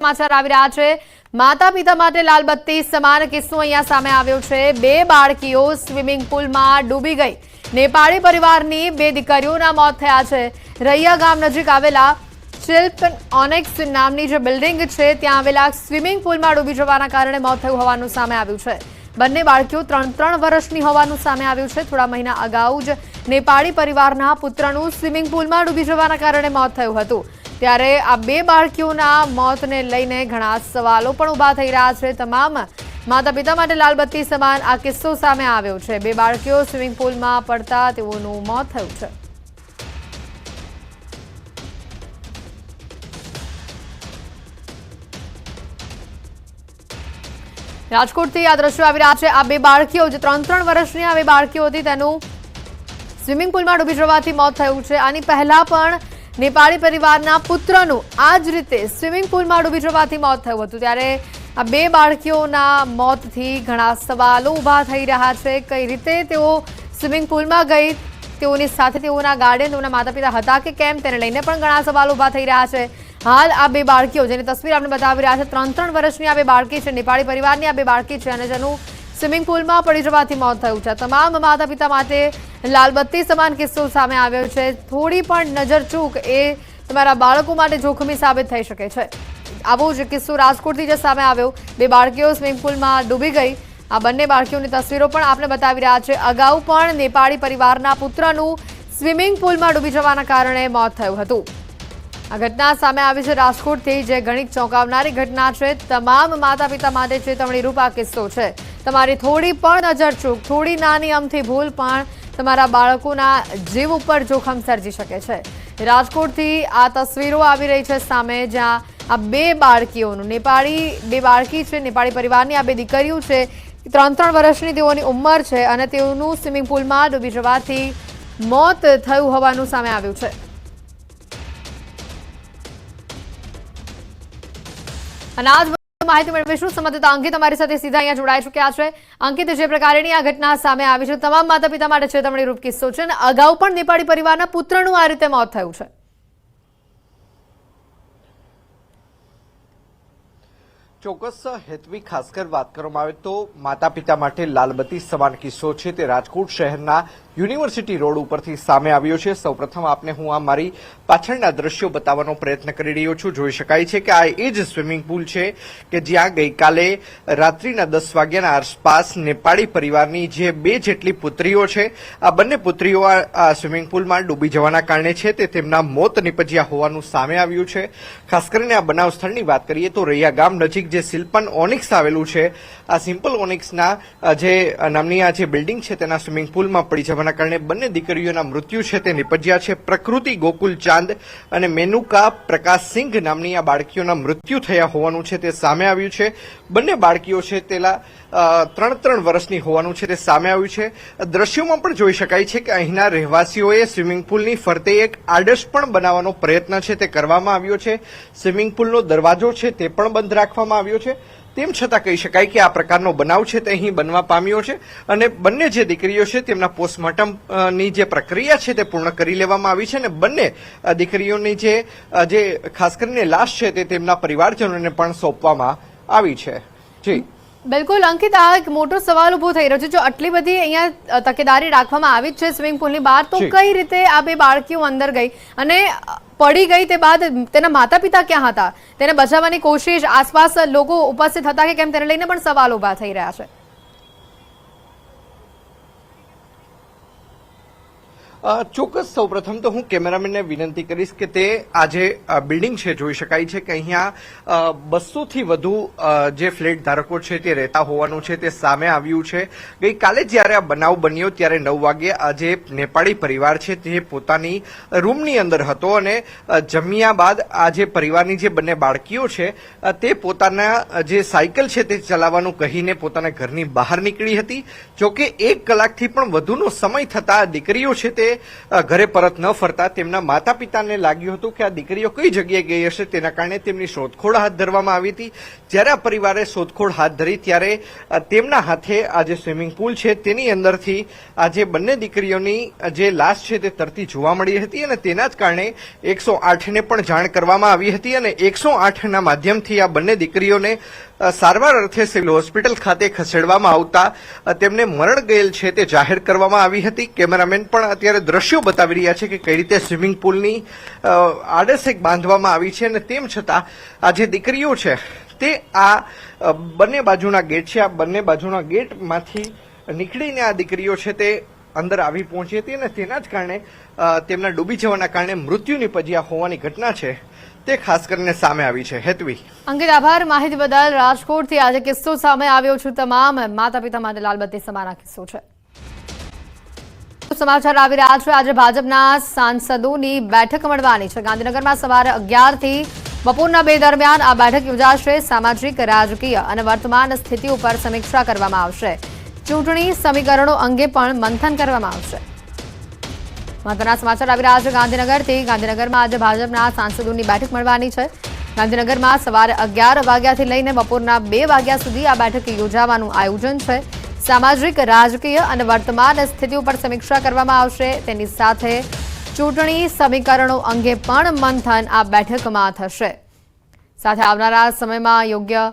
સમાચાર આવી રહ્યા છે. માતા પિતા માટે લાલબત્તી સમાન કિસ્સો અહીંયા સામે આવ્યો છે. બે બાળકીઓ સ્વિમિંગ પુલમાં ડૂબી ગઈ. નેપાળી પરિવારની બે દીકરીઓના મોત થયા છે. રૈયા ગામ નજીક આવેલા શિલ્પ ઓનેક્સ નામની જે બિલ્ડિંગ છે, ત્યાં આવેલા સ્વિમિંગ પુલમાં ડૂબી જવાના કારણે મોત થયું હોવાનું સામે આવ્યું છે. બંને બાળકીઓ ત્રણ ત્રણ વર્ષની હોવાનું સામે આવ્યું છે. થોડા મહિના અગાઉ જ નેપાળી પરિવારના પુત્રનું સ્વિમિંગ પુલમાં ડૂબી જવાના કારણે મોત થયું હતું. ત્યારે આ બે બાળકીઓના મોતને લઈને ઘણા સવાલો પણ ઊભા થઈ રહ્યા છે. તમામ માતા પિતા માટે લાલબત્તી સમાન આ કિસ્સો સામે આવ્યો છે. બે બાળકીઓ સ્વિમિંગ પુલમાં પડતા તેઓનું મોત થયું છે. રાજકોટથી આ દ્રશ્યો આવી રહ્યા છે. આ બે બાળકીઓ જે ત્રણ ત્રણ વર્ષની આ બે બાળકીઓ હતી, તેનું સ્વિમિંગ પુલમાં ડૂબી જવાથી મોત થયું છે. આની પહેલા પણ નેપાળી પરિવારના પુત્રનું આ જ રીતે સ્વિમિંગ પુલમાં ડૂબી જવાથી મોત થયું હતું. ત્યારે આ બે બાળકીઓના મોતથી ઘણા સવાલો ઊભા થઈ રહ્યા છે. કઈ રીતે તેઓ સ્વિમિંગ પુલમાં ગઈ? તેઓની સાથે તેઓના ગાર્ડન તેઓના માતા પિતા હતા કે કેમ? તેને લઈને પણ ઘણા સવાલો ઊભા થઈ રહ્યા છે. હાલ આ બે બાળકીઓ, જેની તસવીર આપણે બતાવી રહ્યા છે ત્રણ ત્રણ વર્ષની આ બે બાળકી છે, નેપાળી પરિવારની આ બે બાળકી છે અને જેનું સ્વિમિંગ પુલમાં પડી જવાથી મોત થયું છે. તમામ માતા પિતા માટે લાલબત્તી સમાન કિસ્સો સામે આવ્યો છે. થોડી પણ નજર ચૂક એ તમારા બાળકો માટે જોખમી સાબિત થઈ શકે છે. આવો જ કિસ્સો રાજકોટથી જે સામે આવ્યો. બે બાળકીઓ સ્વિમિંગ પુલમાં ડૂબી ગઈ. આ બંને બાળકીઓની તસવીરો પણ આપણે બતાવી રહ્યા છે. અગાઉ પણ નેપાળી પરિવારના પુત્રનું સ્વિમિંગ પુલમાં ડૂબી જવાના કારણે મોત થયું હતું. આ ઘટના સામે આવી છે રાજકોટથી જે ઘણી ચોંકાવનારી ઘટના છે. તમામ માતા પિતા માટે ચેતવણીરૂપ આ કિસ્સો છે. તમારી થોડી પણ નજર ચૂક, થોડી નાની અમથી ભૂલ પણ તમારા બાળકોના જીવ ઉપર જોખમ સર્જી શકે છે. રાજકોટથી આ તસવીરો આવી રહી છે સામે, જ્યાં આ બે બાળકીઓનું, નેપાળી બે બાળકી છે, નેપાળી પરિવારની આ બે દીકરીઓ છે ત્રણ ત્રણ વર્ષની તેઓની ઉંમર છે અને તેઓનું સ્વિમિંગ પુલમાં ડૂબી જવાથી મોત થયું હોવાનું સામે આવ્યું છે. અને આ જ બધું માહિતી મેળવીશું. સંબંધિત અંકિત અમારી સાથે સીધા અહીંયા જોડાઈ ચૂક્યા છે. અંકિત, જે પ્રકારની આ ઘટના સામે આવી છે, તમામ માતા પિતા માટે ચેતવણી રૂપ કિસ્સો છે અને અગાઉ પણ નેપાળી પરિવારના પુત્રનું આ રીતે મોત થયું છે. ચોક્કસ હેતવી ખાસ કર વાત કરવામાં આવે તો માતા પિતા માટે લાલબત્તી સમાન કિસ્સો છે. તે રાજકોટ શહેરના યુનિવર્સિટી રોડ ઉપરથી સામે આવ્યો છે. સૌપ્રથમ આપને હું આ મારી પાછળના દ્રશ્યો બતાવવાનો પ્રયત્ન કરી રહ્યો છું. જોઈ શકાય છે કે આ એ જ સ્વિમિંગ પુલ છે કે જ્યાં ગઈકાલે રાત્રિના દસ વાગ્યાના આસપાસ નેપાળી પરિવારની જે બે જેટલી પુત્રીઓ છે, આ બંને પુત્રીઓ આ સ્વિમિંગ પુલમાં ડૂબી જવાના કારણે છે તે તેમના મોત નિપજ્યા હોવાનું સામે આવ્યું છે. ખાસ કરીને આ બનાવ સ્થળની વાત કરીએ તો રૈયા ગામ નજીક જે સિલ્પન ઓનિક્સ આવેલું છે, આ સિમ્પલ ઓનિક્સના જે નામની આ જે બિલ્ડિંગ છે તેના સ્વિમિંગ પુલમાં પડી જવાના કારણે બંને દીકરીઓના મૃત્યુ છે, તે નિપજ્યા છે. પ્રકૃતિ ગોકુલ ચાંદ અને મેનુકા પ્રકાશ સિંઘ નામની આ બાળકીઓના મૃત્યુ થયા હોવાનું છે, તે સામે આવ્યું છે. બંને બાળકીઓ છે, તેલા ત્રણ ત્રણ વર્ષની હોવાનું છે, તે સામે આવ્યું છે. દ્રશ્યોમાં પણ જોઈ શકાય છે કે અહીંના રહેવાસીઓએ સ્વિમિંગ પુલની ફરતે એક આડશ પણ બનાવવાનો પ્રયત્ન છે, તે કરવામાં આવ્યો છે. સ્વિમિંગ પુલનો દરવાજો છે, તે પણ બંધ રાખવામાં આવ્યો છે. તેમ છતાં કહી શકાય કે આ પ્રકારનો બનાવ છે તે અહીં બનવા પામ્યો છે અને બંને જે દીકરીઓ છે તેમના પોસ્ટમોર્ટમની જે પ્રક્રિયા છે તે પૂર્ણ કરી લેવામાં આવી છે અને બંને દીકરીઓની જે જે ખાસ કરીને લાશ છે તે તેમના પરિવારજનોને પણ સોંપવામાં આવી છે. જી. બિલકુલ અંકિત આ એક મોટો સવાલ ઊભો થઈ રહ્યો છે. જો આટલી બધી અહીંયા તકેદારી રાખવામાં આવી જ છે સ્વિમિંગ પુલની બહાર તો કઈ રીતે આ બે બાળકીઓ અંદર ગઈ? અને પડી ગઈ તે બાદ તેના માતા પિતા ક્યાં હતા? તેને બચાવવાની કોશિશ આસપાસ લોકો ઉપસ્થિત હતા કે કેમ? તેને લઈને પણ સવાલ ઊભા થઈ રહ્યા છે. ચોક્કસ સૌપ્રથમ તો હું કેમેરામેનને વિનંતી કરીશ કે તે આજે બિલ્ડિંગ છે, જોઈ શકાય છે કે અહીંયા બસોથી વધુ જે ફ્લેટ ધારકો છે તે રહેતા હોવાનું છે, તે સામે આવ્યું છે. ગઈકાલે જ્યારે આ બનાવ બન્યો ત્યારે નવ વાગે આજે નેપાળી પરિવાર છે તે પોતાની રૂમની અંદર હતો અને જમ્યા બાદ આ જે પરિવારની જે બંને બાળકીઓ છે તે પોતાના જે સાયકલ છે તે ચલાવવાનું કહીને પોતાના ઘરની બહાર નીકળી હતી. જોકે એક કલાકથી પણ વધુનો સમય થતા દીકરીઓ છે તે ઘરે પરત ન ફરતા તેમના માતા પિતાને લાગ્યું હતું કે આ દીકરીઓ કઈ જગ્યાએ ગઈ હશે તેના કારણે તેમની શોધખોળ હાથ ધરવામાં આવી હતી. જ્યારે આ પરિવારે શોધખોળ હાથ ધરી ત્યારે તેમના હાથે આ જે સ્વિમિંગ પુલ છે તેની અંદરથી આ જે બંને દીકરીઓની જે લાશ છે તે તરતી જોવા મળી હતી અને તેના જ કારણે એકસો આઠને પણ જાણ કરવામાં આવી હતી અને એકસો આઠના માધ્યમથી આ બંને દીકરીઓને સારવાર અર્થે સિવિલ હોસ્પિટલ ખાતે ખસેડવામાં આવતા તેમને મરણ ગયેલ છે તે જાહેર કરવામાં આવી હતી. કેમેરામેન પણ અત્યારે દ્રશ્યો બતાવી રહ્યા છે કે કઈ રીતે સ્વિમિંગ પુલની આડેસેક બાંધવામાં આવી છે અને તેમ છતાં આ જે દીકરીઓ છે, તે આ બંને બાજુના ગેટ છે, આ બંને બાજુના ગેટમાંથી નીકળીને આ દીકરીઓ છે તે અંદર આવી પહોંચી હતી અને તેના જ કારણે તેમના ડૂબી જવાના કારણે મૃત્યુ નિપજ્યા હોવાની ઘટના છે તે ખાસ કરીને સામે આવી છે. હેતવી. અંકિત આભાર. માહિતી બદલ રાજકોટથી આજે કિસ્સો સામે આવ્યો છે. તમામ માતા પિતા માટે લાલબત્તી સમાના કિસ્સો છે. સમાચાર આવી રહ્યા છે. આજે ભાજપના સાંસદોની બેઠક મળવાની છે. ગાંધીનગરમાં સવારે અગિયારથી બપોરના બે દરમિયાન આ બેઠક યોજાશે. સામાજિક, રાજકીય અને વર્તમાન સ્થિતિ ઉપર સમીક્ષા કરવામાં આવશે. ચૂંટણી સમીકરણો અંગે પણ મંથન કરવામાં આવશે. મહત્વના સમાચાર આવી રહ્યા છે ગાંધીનગરથી. ગાંધીનગરમાં આજે ભાજપના સાંસદોની બેઠક મળવાની છે. ગાંધીનગરમાં સવારે અગિયાર વાગ્યાથી લઈને બપોરના બે વાગ્યા સુધી આ બેઠક યોજાવાનું આયોજન છે. સામાજિક, રાજકીય અને વર્તમાન સ્થિતિ ઉપર સમીક્ષા કરવામાં આવશે. તેની સાથે ચૂંટણી સમીકરણો અંગે પણ મંથન આ બેઠકમાં થશે. સાથે આવનારા સમયમાં યોગ્ય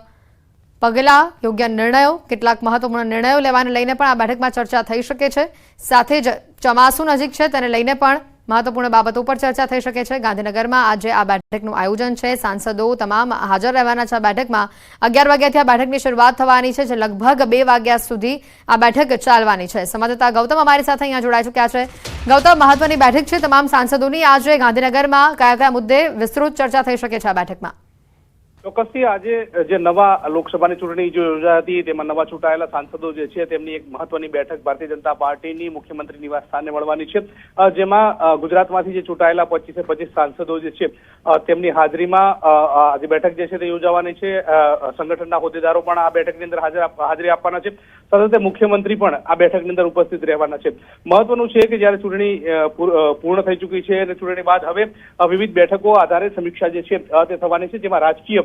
પગલાં, યોગ્ય નિર્ણયો, કેટલાક મહત્વપૂર્ણ નિર્ણયો લેવાને લઈને પણ આ બેઠકમાં ચર્ચા થઈ શકે છે. સાથે જ ચોમાસું નજીક છે, તેને લઈને પણ મહત્વપૂર્ણ બાબતો પર ચર્ચા થઈ શકે છે. ગાંધીનગરમાં આજે આ બેઠકનું આયોજન છે. સાંસદો તમામ હાજર રહેવાના છે આ બેઠકમાં. અગિયાર વાગ્યાથી આ બેઠકની શરૂઆત થવાની છે, જે લગભગ બે વાગ્યા સુધી આ બેઠક ચાલવાની છે. સંવાદદાતા ગૌતમ અમારી સાથે અહીંયા જોડાઈ ચૂક્યા છે. ગૌતમ, મહત્વની બેઠક છે તમામ સાંસદોની. આજે ગાંધીનગરમાં કયા કયા મુદ્દે વિસ્તૃત ચર્ચા થઈ શકે છે આ બેઠકમાં? ચોક્કસથી આજે જે નવા લોકસભાની ચૂંટણી જે યોજાઈ હતી તેમાં નવા ચૂંટાયેલા સાંસદો જે છે તેમની એક મહત્વની બેઠક ભારતીય જનતા પાર્ટીની મુખ્યમંત્રી નિવાસ સ્થાને મળવાની છે. જેમાં ગુજરાતમાંથી જે ચૂંટાયેલા પચીસે પચીસ સાંસદો જે છે તેમની હાજરીમાં અ, અ, આ જે બેઠક જે છે તે યોજાવાની છે. સંગઠનના હોદ્દેદારો પણ આ બેઠકની અંદર હાજર હાજરી આપવાના છે. સાથે મુખ્યમંત્રી પણ આ બેઠકની અંદર ઉપસ્થિત રહેવાના છે. મહત્વનું છે કે જ્યારે ચૂંટણી પૂર્ણ થઈ ચૂકી છે અને ચૂંટણી બાદ હવે વિવિધ બેઠકો આધારે સમીક્ષા જે છે તે થવાની છે. જેમાં રાજકીય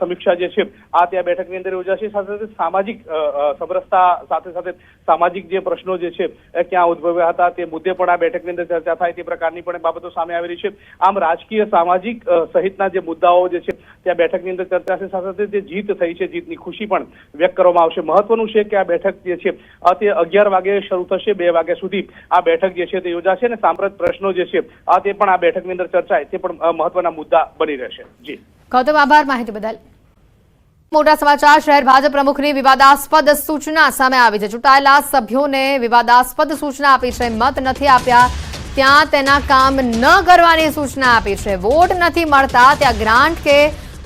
સમીક્ષા જે છે, આ ત્યાં બેઠકની અંદર યોજાશે. સાથે સાથે સામાજિક સમરસતા સાથે સાથે સામાજિક જે પ્રશ્નો જે છે ક્યાં ઉદ્ભવ્યા હતા, તે મુદ્દે પણ આ બેઠકની અંદર ચર્ચા થાય, તે પ્રકારની પણ બાબતો સામે આવી રહી છે. આમ રાજકીય સામાજિક સહિતના જે મુદ્દાઓ જે છે, ત્યાં બેઠકની અંદર ચર્ચા છે. સાથે સાથે જે જીત થઈ છે, જીતની ખુશી પણ વ્યક્ત કરવામાં આવશે. મહત્વનું છે કે આ બેઠક જે છે તે અગિયાર વાગે શરૂ થશે, બે વાગ્યા સુધી આ બેઠક જે છે, તે યોજાશે અને સાંપ્રત પ્રશ્નો જે છે તે પણ આ બેઠકની અંદર ચર્ચાય, તે પણ મહત્વના મુદ્દા બની રહેશે. જી. ગૌતમ, આભાર માહિતી બદલ. મોટા સમાચાર, શહેર ભાજપ પ્રમુખની વિવાદાસ્પદ સૂચના સામે આવી છે. ચૂંટાયેલા સભ્યોને વિવાદાસ્પદ સૂચના આપી છે. મત નથી આપ્યા. ત્યાં તેના કામ ન કરવાની સૂચના આપી છે. વોટ નથી મળતા. ત્યાં ગ્રાન્ટ કે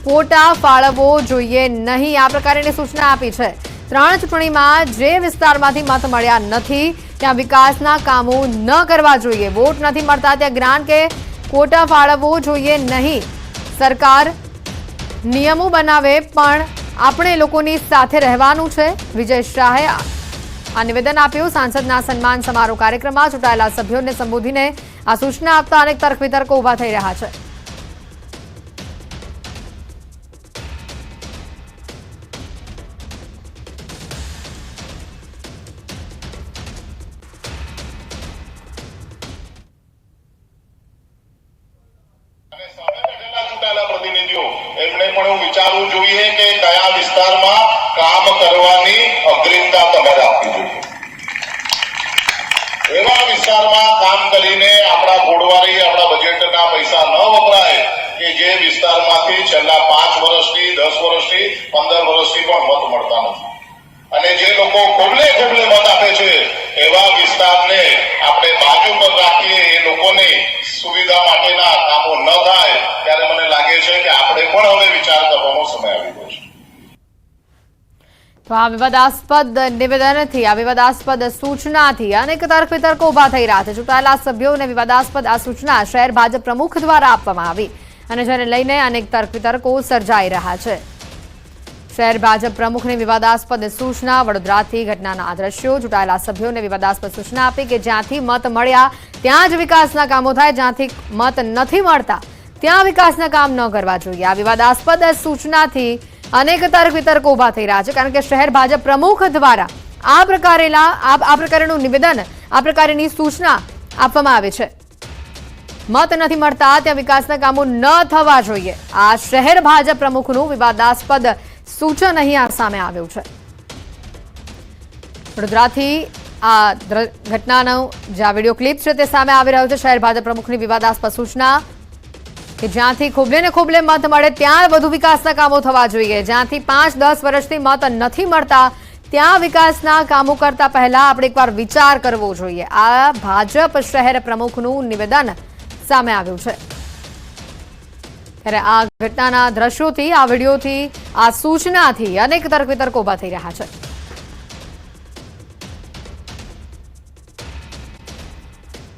કોટા ફાળવવો જોઈએ નહીં. આ પ્રકારની સૂચના આપી છે. ત્રણ ચૂંટણીમાં જે વિસ્તારમાંથી મત મળ્યા નથી, ત્યાં વિકાસના કામો ન કરવા જોઈએ. વોટ નથી મળતા. ત્યાં ગ્રાન્ટ કે કોટા ફાળવવો જોઈએ નહીં. સરકાર નિયમો બનાવે, પણ આપણે લોકોની સાથે રહેવાનું છે. વિજય શાહે આ નિવેદન આપ્યું. સાંસદના સન્માન સમારોહ કાર્યક્રમમાં ચૂંટાયેલા સભ્યોને સંબોધીને આ સૂચના આપતા અનેક તર્ક વિતર્કો ઊભા થઈ રહ્યા છે. વિચારવું જોઈએ કે કયા વિસ્તારમાં કામ કરવાની અગ્રિમતા તમારે આપવી જોઈએ. એવા વિસ્તારમાં કામ કરીને આપણા ઘોડવારી આપણા બજેટના પૈસા ન વપરાય કે જે વિસ્તારમાંથી છેલ્લા પાંચ વર્ષથી, દસ વર્ષથી, પંદર વર્ષથી પણ મત મળતા નથી. અને જે લોકો ખોબલે ખોબલે મત આપે છે, એવા વિસ્તારને આપણે બાજુ પર રાખીએ, એ લોકોની સુવિધા માટેના કામો ન થાય, ત્યારે મને લાગે છે કે આપણે પણ હવે વિચાર સમય આવી ગયો છે તો આ વિવાદાસ્પદ નિવેદનથી, આ વિવાદાસ્પદ સૂચનાથી અનેક તર્ક વિતર્કો ઊભા થઈ રહ્યા છે. ચૂંટાયેલા સભ્યોને વિવાદાસ્પદ આ સૂચના શહેર ભાજપ પ્રમુખ દ્વારા આપવામાં આવી અને જેને લઈને અનેક તર્ક વિતર્કો સર્જાઈ રહ્યા છે. શહેર ભાજપ પ્રમુખની વિવાદાસ્પદ સૂચના, વડોદરાથી ઘટનાના દ્રશ્યો, ચૂંટાયેલા સભ્યોને વિવાદાસ્પદ સૂચના આપી કે જ્યાંથી મત મળ્યા, ત્યાં જ વિકાસના કામો થાય, જ્યાંથી મત નથી મળતા. ત્યાં વિકાસના કામ ન કરવા જોઈએ. આ વિવાદાસ્પદ સૂચનાથી અનેક તર્ક વિતર્કો ઊભા થઈ રહ્યા છે, કારણ કે શહેર ભાજપ પ્રમુખ દ્વારા આ પ્રકારેલા, આ આ પ્રકારનું નિવેદન, આ પ્રકારની સૂચના આપવામાં આવે છે. મત નથી મળતા, ત્યાં વિકાસના કામો ન થવા જોઈએ. આ શહેર ભાજપ પ્રમુખનું વિવાદાસ્પદ સૂચન અહીંયા સામે આવ્યું છે. વડોદરાથી આ ઘટનાનો જે આ વીડિયો ક્લિપ છે તે સામે આવી રહ્યો છે. શહેર ભાજપ પ્રમુખની વિવાદાસ્પદ સૂચના કે જ્યાંથી ખોબલે ને ખોબલે મત મળે, ત્યાં વધુ વિકાસના કામો થવા જોઈએ. જ્યાંથી પાંચ, દસ વર્ષથી મત નથી મળતા, ત્યાં વિકાસના કામો કરતા પહેલા આપણે એકવાર વિચાર કરવો જોઈએ. આ ભાજપ શહેર પ્રમુખનું નિવેદન સામે આવ્યું છે. ત્યારે આ ઘટનાના દ્રશ્યોથી, આ વિડીયોથી, આ સૂચનાથી અનેક તર્ક વિતર્કો ઊભા થઈ રહ્યા છે.